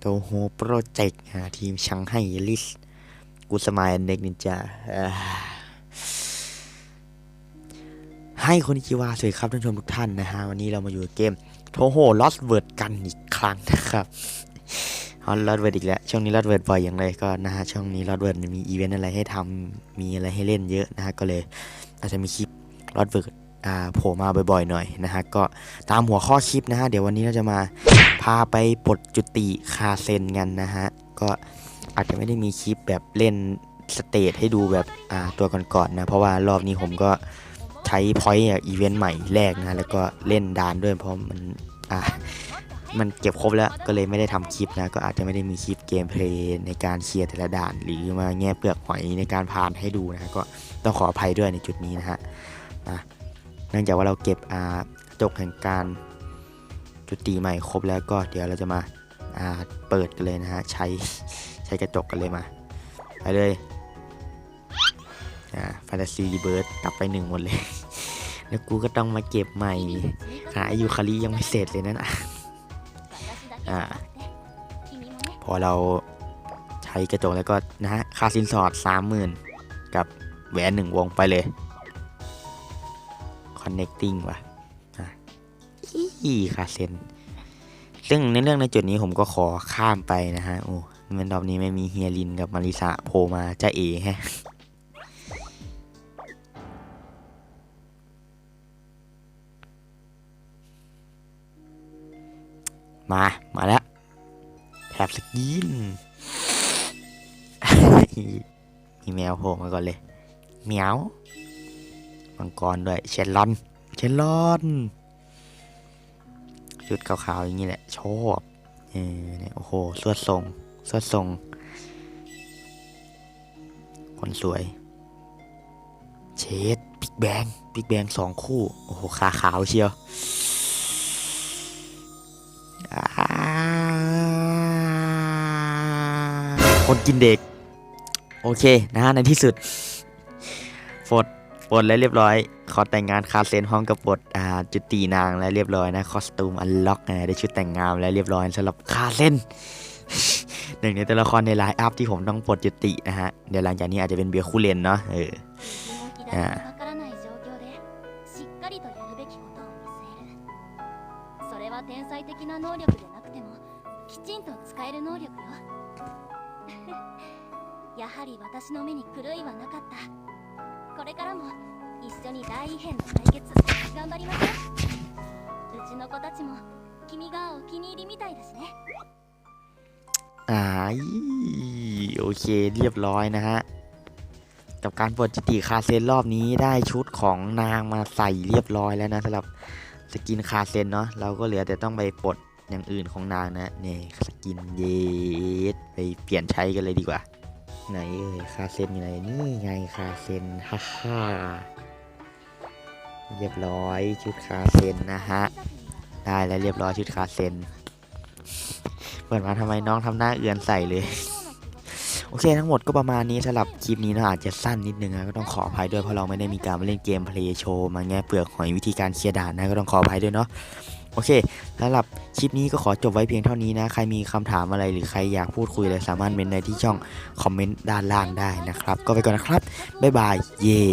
โตโฮโปรเจกต์ทีมชังไห้ลิส กูสมายเน็กนินจาให้คนนิจิวาสวัสดีครับท่านชมทุกท่านนะฮะ วันนี้เรามาอยู่เกมโทโฮลอสเวิร์ดกันอีกครั้งนะครับฮอลอสเวิร์ดอีกแล้ว ช่วงนี้ลอสเวิร์ดบ่อยอย่างไรก็นะฮะ ช่วงนี้ลอสเวิร์ดมีอีเวนต์อะไรให้ทำมีอะไรให้เล่นเยอะนะฮะ ก็เลยอาจจะมีคลิปลอสเวิร์ด โผล่มาบ่อยๆหน่อยนะฮะก็ตามหัวข้อคลิปนะฮะเดี๋ยววันนี้เราจะมาพาไปปลดจุติคาเซนกันนะฮะก็อาจจะไม่ได้มีคลิปแบบเล่นสเตจให้ดูแบบอ่าตัวก่อนๆนะเพราะว่ารอบนี้ผมก็ใช้พอยต์อีเวนต์ใหม่แรกนะแล้วก็เล่นดานด้วยเพราะมันอ่ามันเก็บครบแล้วก็เลยไม่ได้ทำคลิปนะ ก็อาจจะไม่ได้มีคลิปเกมเพลย์ในการเคลียร์แต่ละด่าน หรือมาแง่เปลือกหอยในการผ่านให้ดูนะก็ต้องขออภัยด้วยในจุดนี้นะฮะนะ เนื่องจากว่าเราเก็บอ่าจกแห่งการจุติใหม่ครบแล้วก็เดี๋ยวเราจะมาอ่าเปิดกันเลยนะฮะใช้ใช้กระจกกันเลยมาไปเลยอ่าแฟนตาซีเบิร์ดกลับไปหนึ่งหมดเลย แล้วกูก็ต้องมาเก็บใหม่หายูคาริยังไม่เสร็จเลยนั่นอะอ่าพอเราใช้กระจกแล้วก็นะฮะค่าสินสอดสามหมื่นกับแหวนหนึ่งวงไปเลย connecting ว่ะอีค่าเซนซึ่งในเรื่องในจุดนี้ผมก็ขอข้ามไปนะฮะ โอ้มันรอบนี้ไม่มีเฮียลินกับมาริสาโผล่มาจะเอฮะมา มาแล้วแถบสกิน มีแมวโผล่มาก่อนเลย เหมียว มังกรด้วยเชลลอนเชลลอนชุดขาวๆอย่างนี้แหละชอบเออเนี่ยโอ้โหสวดทรงสวดทรง คนสวย เชดบิ๊กแบงบิ๊กแบงสองคู่ โอ้โหขาขาวเชียวคนกินเด็ก โอเคนะฮะในที่สุดฟด ปลดแล้วเรียบร้อย ขอแต่งงานคาเซนพร้อมกับปลดอ่าจุตีนางแล้วเรียบร้อยนะ คอสตูมอันล็อกนะได้ชุดแต่งงานแล้วเรียบร้อยสำหรับคาเซน หนึ่งในตัวละครในไลน์อัพที่ผมต้องปลดจุตินะฮะ เดี๋ยวหลังจากนี้อาจจะเป็นเบียร์คู่เลนเนาะเออ あわからない状況でしっかりとやるべきことを見据えるそれは天才的な能力でなくてもきちんと使える能力よやはり私の目に狂いはなかった これからも一緒に大異変の対決頑張りましょううちの子たちも君がお気に入りみたいだしね อ่าโอเคเรียบร้อยนะฮะ กับการปลดจิติคาเซนรอบนี้ได้ชุดของนางมาใส่เรียบร้อยแล้วนะสำหรับสกินคาเซนเนาะเราก็เหลือแต่ต้องไปปลดอย่างอื่นของนางนะนี่สกินเยสไปเปลี่ยนใช้กันเลยดีกว่า ไหนเอ่ยคาเซนอยู่ไหนนี่ไงคาเซนฮ่าฮ่าเรียบร้อยชุดคาเซนนะฮะได้แล้วเรียบร้อยชุดคาเซนเปิดมาทำไมน้องทำหน้าเอือนใส่เลยโอเคทั้งหมดก็ประมาณนี้สำหรับคลิปนี้นะอาจจะสั้นนิดนึงนะก็ต้องขออภัยด้วยเพราะเราไม่ได้มีการมาเล่นเกมเพลย์โชว์มาแง่เปลือกหอยวิธีการเคลียร์ด่านนะก็ต้องขออภัยด้วยเนาะ โอเคสำหรับคลิปนี้ก็ขอจบไว้เพียงเท่านี้นะ ใครมีคำถามอะไรหรือใครอยากพูดคุยอะไรสามารถเมนในที่ช่องคอมเมนต์ด้านล่างได้นะครับ ก็ไปก่อนนะครับ บ๊ายบาย เย่